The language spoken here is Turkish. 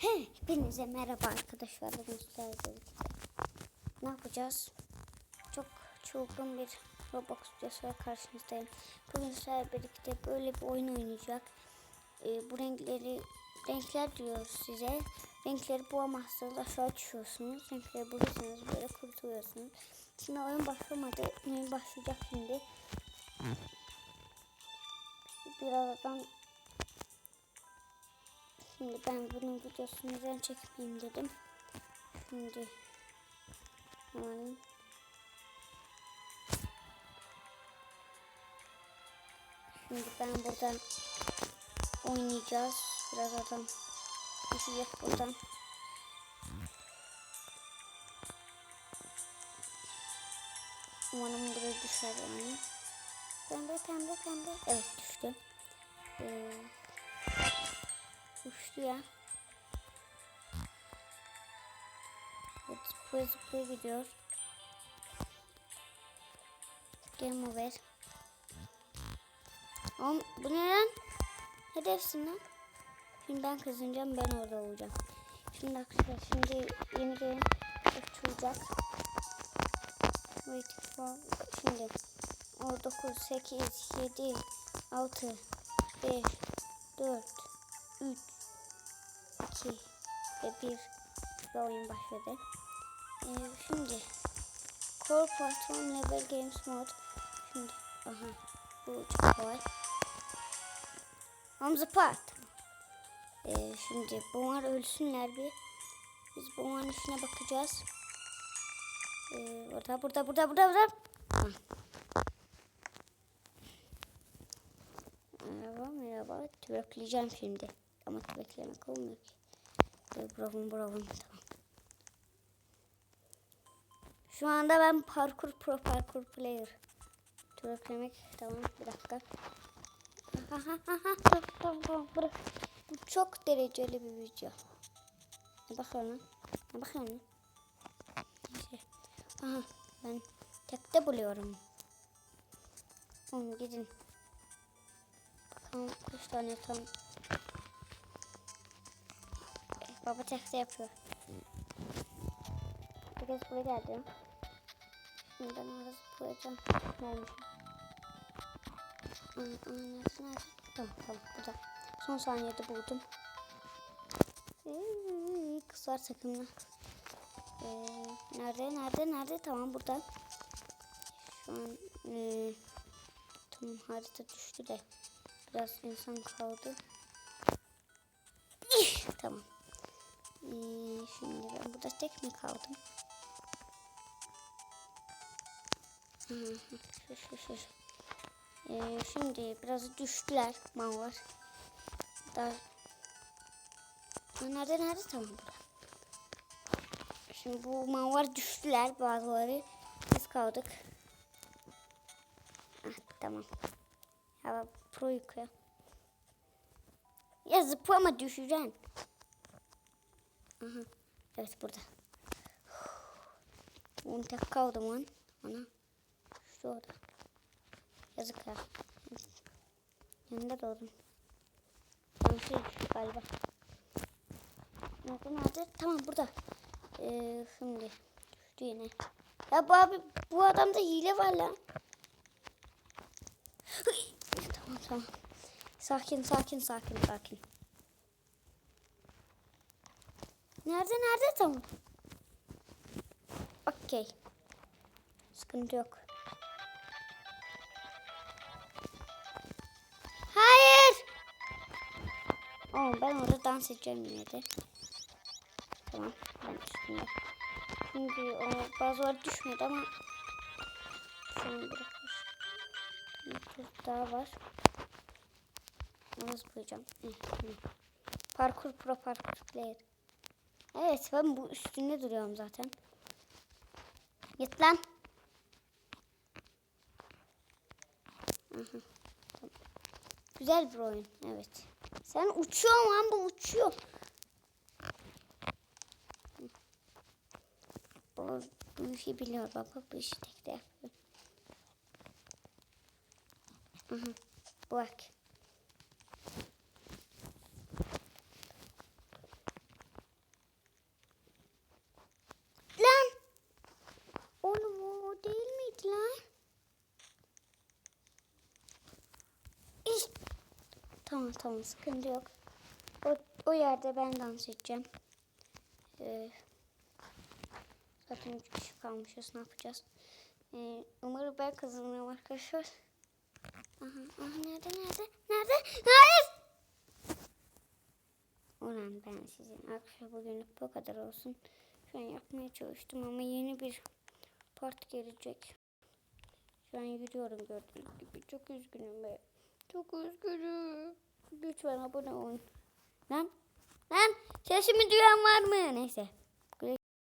Hepinize merhaba arkadaşlar. Bugün sizlerle ne yapacağız? Çok çılgın bir Roblox videosuyla karşınızdayım. Bugün sizlerle birlikte böyle bir oyun oynayacak. Ee, bu renkleri renkler diyoruz size. Renkleri bulamazsanız aşağı düşüyorsunuz. Renkleri bulursanız böyle kurtuluyorsunuz. Şimdi oyun başlamadı. Oyun başlayacak şimdi. Birazdan Şimdi ben bunun videosunu neden çekmeyeyim dedim. Şimdi hemen Şimdi ben buradan oynayacağız. Biraz adam düşecek buradan. Umarım buraya düşer yani. Pembe pembe pembe. Evet düştü. Ee, Uçtu ya. Evet, zıplaya zıplaya gidiyor. Game over. Oğlum bu ne lan? Hedefsin lan. Şimdi ben kazanacağım ben orada olacağım. Şimdi arkadaşlar şimdi yeni game açılacak. Wait for şimdi o 9 8 7 6 5 4 3 2 ve 1 ve oyun başladı. Ee, şimdi Core Patron Level Games Mode şimdi aha bu çok kolay. Hamza Part. Ee, şimdi bunlar ölsünler bir. Biz bunların işine bakacağız. Ee, burada burada burada burada burada. Ha. Merhaba merhaba. Tüvekleyeceğim şimdi. Ama tüveklemek olmuyor ki. Bravo bravo tamam. Şu anda ben parkur pro parkur player. Tüveklemek tamam bir dakika. Bu çok dereceli bir video. Ne bakıyorsun? Ne. Aha ben tekte buluyorum. Oğlum gidin. Bakalım kaç tane tam. Baba tekte yapıyor. Bir kez buraya geldim. Şimdi ben. Vermişim. Aa, aa, nerede nerede? Tamam tamam burada. Son saniyede buldum. Ee, Kızlar takımı. Ee, nerede nerede nerede? Tamam burada. Şu an ee, tamam harita düştü de biraz insan kaldı. Tamam. Ee, şimdi ben burada tek mi kaldım? Ee, şimdi biraz düştüler mallar. Daha... Nerede nerede? Tamam burada. Şimdi bu mallar düştüler bazıları. Biz kaldık. Ah, tamam. Ya pro yukarı. Ya zıplama düşeceksin. Evet burada. Bunu tek kaldım lan. Ana. Şu orada. Yazık ya. Yanında doğdum. Yanlış galiba. Nerede nerede? Tamam burada. Ee, şimdi düştü yine. Ya bu abi bu adamda hile var lan. Tamam tamam. Sakin sakin sakin sakin. Nerede nerede tamam. Okey. Sıkıntı yok. Hayır. Oo, ben orada dans edeceğim yine de. Tamam ben üstünde. Şimdi o bazıları düşmedi ama şu an bırakmış. Bir daha var. Nasıl koyacağım? Parkur pro parkur player. Evet ben bu üstünde duruyorum zaten. Git lan. Güzel bir oyun. Evet. Sen uçuyorsun lan bu uçuyor. Bu, bu işi biliyor baba. Bu işi tek de yapıyor. Aha, bak. Tamam tamam sıkıntı yok. O, o yerde ben dans edeceğim. Ee, zaten üç kişi kalmışız. Ne yapacağız? Ee, umarım ben kazanırım arkadaşlar. Aha, aha nerede nerede? Nerede? Hayır! Ulan ben sizin arkadaşlar bugünlük bu kadar olsun. Şu an yapmaya çalıştım ama yeni bir part gelecek. Şu an yürüyorum gördüğünüz gibi. Çok üzgünüm be. Çok üzgünüm. Lütfen abone olun. Lan. Lan sesimi duyan var mı? Neyse.